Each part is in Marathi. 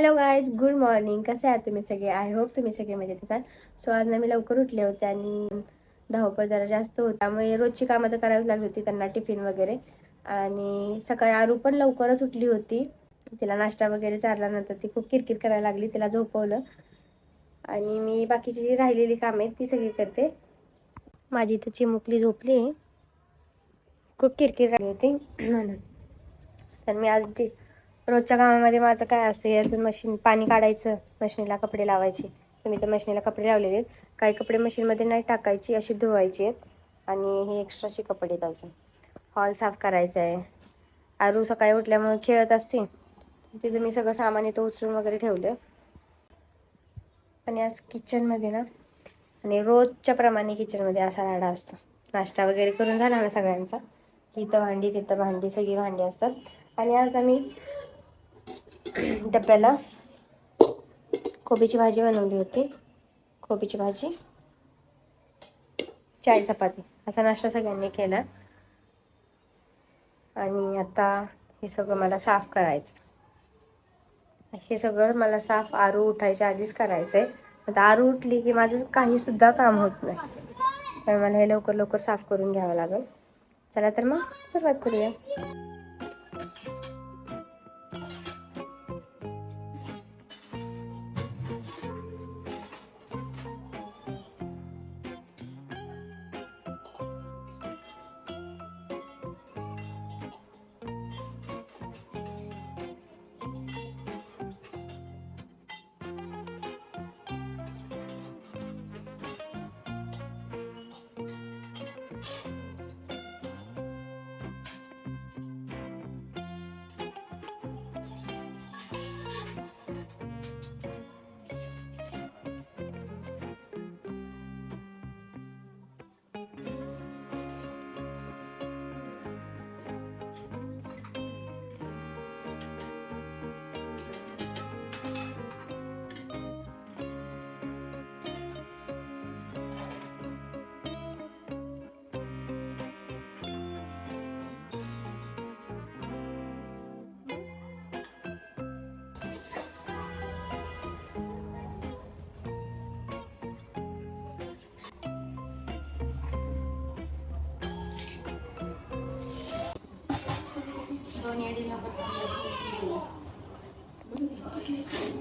हॅलो गायज गुड मॉर्निंग कसे आहात तुम्ही सगळे? आय होप तुम्ही सगळे मजेत असाल. सो आज ना मी लवकर उठले होते आणि धावपळ जरा जास्त होती. त्यामुळे रोजची कामं तर करावीच लागली होती त्यांना टिफिन वगैरे. आणि सकाळी आरू पण लवकरच उठली होती. तिला नाश्ता वगैरे चारल्यानंतर ती खूप किरकिर करायला लागली. तिला झोपवलं. आणि मी बाकीची जी राहिलेली कामं आहेत ती सगळी करते. माझी इथं चिमुकली झोपली खूप किरकिर राहिली होती. म्हणून तर मी आज जी रोजच्या कामामध्ये माझं काय असतं यातून मशीन पाणी काढायचं मशीनला कपडे लावायचे. तर मी तर मशीनला कपडे लावलेले आहेत. काही कपडे मशीनमध्ये नाही टाकायची अशी धुवायची. आहेत आणि हे एक्स्ट्राचे कपडे आहेत अजून. हॉल साफ करायचा आहे. आरू सकाळी उठल्यामुळे खेळत असते. तिथं मी सगळं सामान इथं उचलून वगैरे ठेवलं. आणि आज किचनमध्ये ना आणि रोजच्या प्रमाणे किचनमध्ये असा राडा असतो. नाश्ता वगैरे करून झाला ना सगळ्यांचा. इथं भांडी तिथं भांडी सगळी भांडी असतात. आणि आज ना मी डब्याला कोबीची भाजी बनवली होती. कोबीची भाजी चाय चपाती. असा नाश्ता सगळ्यांनी केला. आणि आता हे सगळं मला साफ करायचं. हे सगळं मला साफ आरू उठायच्या आधीच करायचं आहे आता आरू उठली की माझं काही सुद्धा काम होत नाही. त्यामुळे मला हे लवकर लवकर साफ करून घ्यावं लागेल. चला तर मग सुरुवात करूया.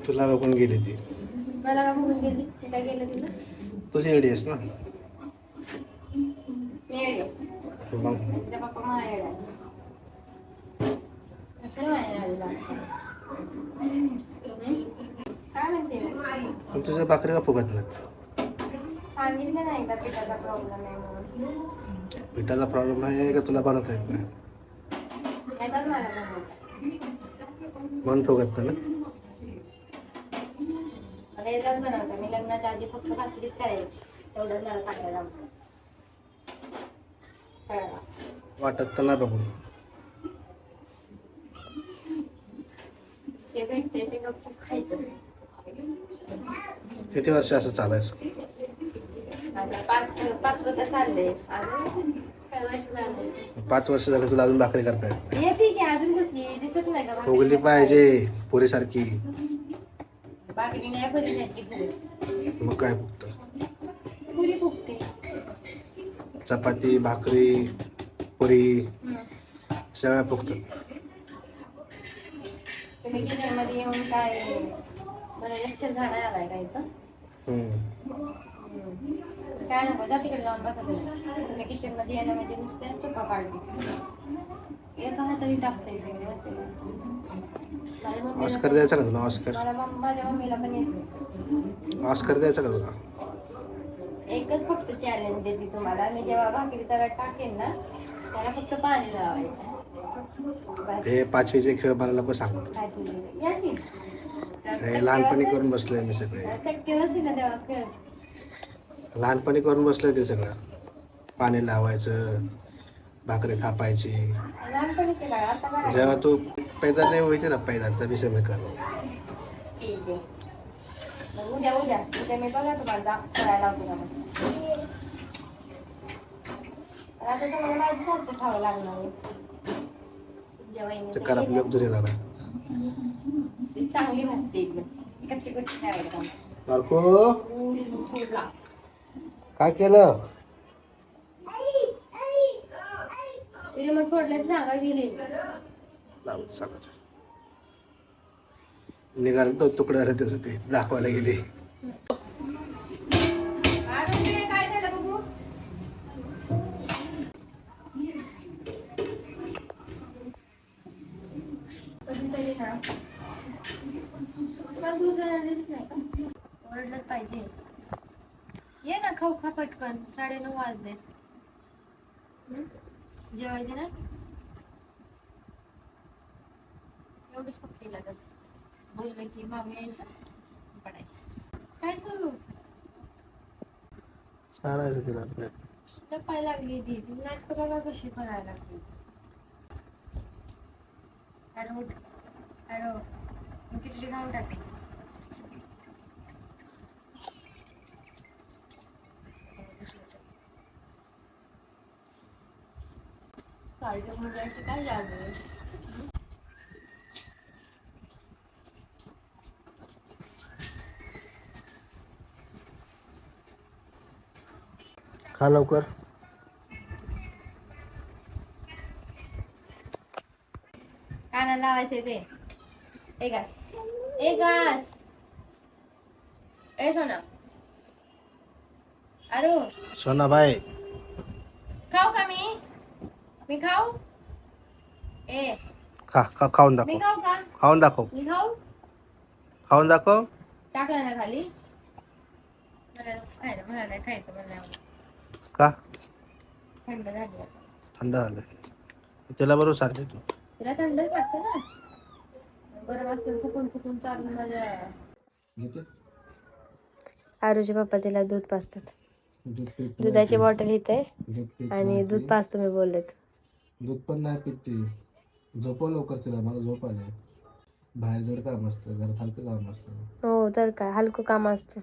तुला बघून गेली ती. मला बघून गेली? गेलं तिला? तुझी एडी आहेस ना? मग? पप्पा? काय म्हणते? तुझ्या भाकरी का फुगत नाहीत? सांगितलं नाही पिठाचा प्रॉब्लेम आहे म्हणून? पिठाचा प्रॉब्लेम आहे का तुला बनवता येत नाही? फुगत नाही ना. मला येतात बनवता मी लग्नाच्या आधी फक्त भाकरीच करायची. कळलं? वाटत तर जे भेटते ते गपचूप खायचं किती वर्ष असं चालायचं? आता पाच पाच तर चालले अजून काय वर्ष झाले पाच वर्ष झालं तुला अजून भाकरी करता येत नाही येते की अजून घुसली दिसत नाही का भाकरी? फुगली पाहिजे पुरीसारखी भाकरी नाही पुरी जायची पुरी मग काय फुगतं पुरी फुगते चपाती भाकरी पुरी. सगळ्या फुगतात तुम्ही किचनमध्ये येऊन काय मला लेक्चर झाडा आलाय का इथं हम्म. काय नको जा तिकडे जाऊन बसा तुम्ही तुम्ही किचनमध्ये येणं म्हणजे नुसते चुका पाडली एका हाताने टाकता येते बसते ऑस्कर द्यायचा का तुला? ऑस्कर. मला माझ्या मम्मीला पण येते ऑस्कर द्यायचा का तुला? एकच फक्त चॅलेंज देते तुम्हाला. मी जेव्हा भाकरी तव्यात टाकेन ना त्याला फक्त पाणी लावायचं. हे पाचवीचे खेळ मला नको सांग. लहानपणी करून बसलोय मी सगळे. चटके बसले ना तेव्हा खेळ. लहानपणी करून बसलोय ते सगळं. पाणी लावायचं भाकरी काय जेव्हा तू पैदा नाही होते ना पैदा कर उद्या उद्या. उद्या मी बघा तुम्हाला करायला माझी सारखं खावं लागणार तर करा. योग दुरी चांगली एकदम. कच्ची कच्ची थोडा. काय केलं? तिने मग फोडल्यात जागा गेली. लावून निघालं तो तुकडं आलं त्याचं ते दाखवायला गेली? ओरडलंच पाहिजे. ये ना खाऊ खा पटकन. साडेनऊ वाजलेत हं? जेवायचे ना? एवढंच फक्त इलाजच बोललं की मामी यायचं. पडायचं. काय करू? चारायचं तिला आपल्या. लपाय लागली ती. ती नाटकं बघा कशी करायला लागली. Hello hello. मी खिचडी खाऊन टाकली कार्टून मध्ये अशी काय जादू आहे? खा लवकर कानाला लावायचे ते एक घास एक घास ए सोना अरे सोनाबाई खाऊ का मी मी खाऊ? ए. खा खा खाऊन मी दाखव खाऊ का? खाऊन दाखव. मी खाऊ? खाऊन दाखव. टाकलं ना खाली? मला खायला मला नाही खायचं मला नाही आवडत. का? थंड झाली आता. थंड झालं त्याला बरोबर सांगते तू. तिला थंडच लागतं ना. गरम असतं फुकून फुकून चालून माझ्या घेते. आरूचे पप्पा तिला दूध पाजतात. दुधाची बॉटल इथे आणि दूध. पाजतो मी बोललेत दूध पण नाही पित ती. झोपव लवकर तिला मला झोप आले. बाहेर जड काम असतं घरात हलकं काम असतं. हो तर काय हलकं काम असतं.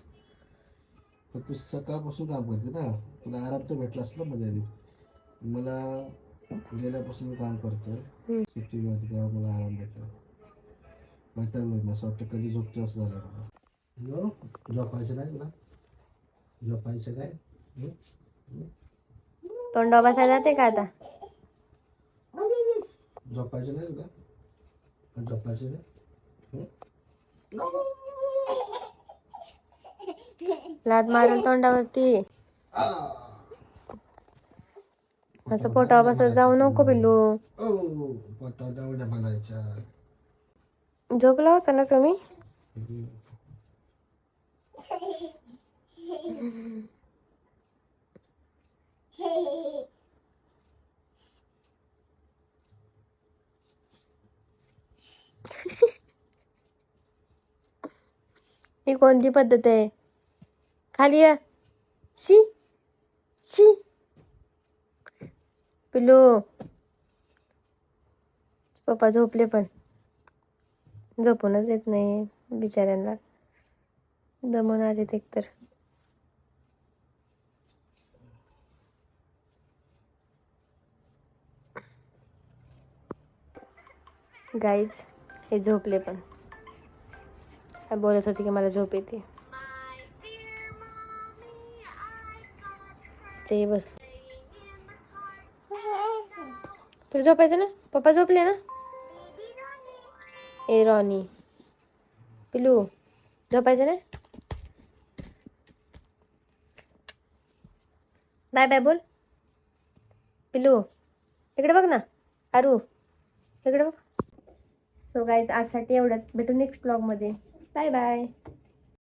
पण तू सकाळपासून काम करते ना तुला आराम तर भेटला असला मध्ये आधी मला गेल्यापासून मी काम करतोय. सुट्टी होती तेव्हा मला आराम भेटला वैतागलोय मी असं वाटतं कधी झोपतो असं झालं मला. झोपायचं नाही तुला. झोपायचं काय? तोंडा बसायला जाते का आता? झोपायचं नाही तुला झोपायचं नाही हं? लात मारून तोंडावरती. असं पोटावर बसत जाऊ नको पिल्लू. ओ पोटा दवड्या म्हणायच्या. झोपला होता ना तुम्ही? हं. ही कोणती पद्धत आहे? खाली या. शी शी. पिलो पप्पा झोपले पण. झोपूनच येत नाही बिचाऱ्यांना. दमून आलेत एकतर. गाईज हे झोपले पण. काय बोलत होती की मला झोप येते. ते बसले तुला झोपायचं ना? पप्पा झोपले ना? ए, रॉनी. पिलू झोपायचं ना? बाय बाय, बोल. पिलू इकडे बघ ना. आरू, इकडे बघ. सो गाईज आजसाठी एवढंच. भेटू नेक्स्ट ब्लॉगमध्ये 拜拜。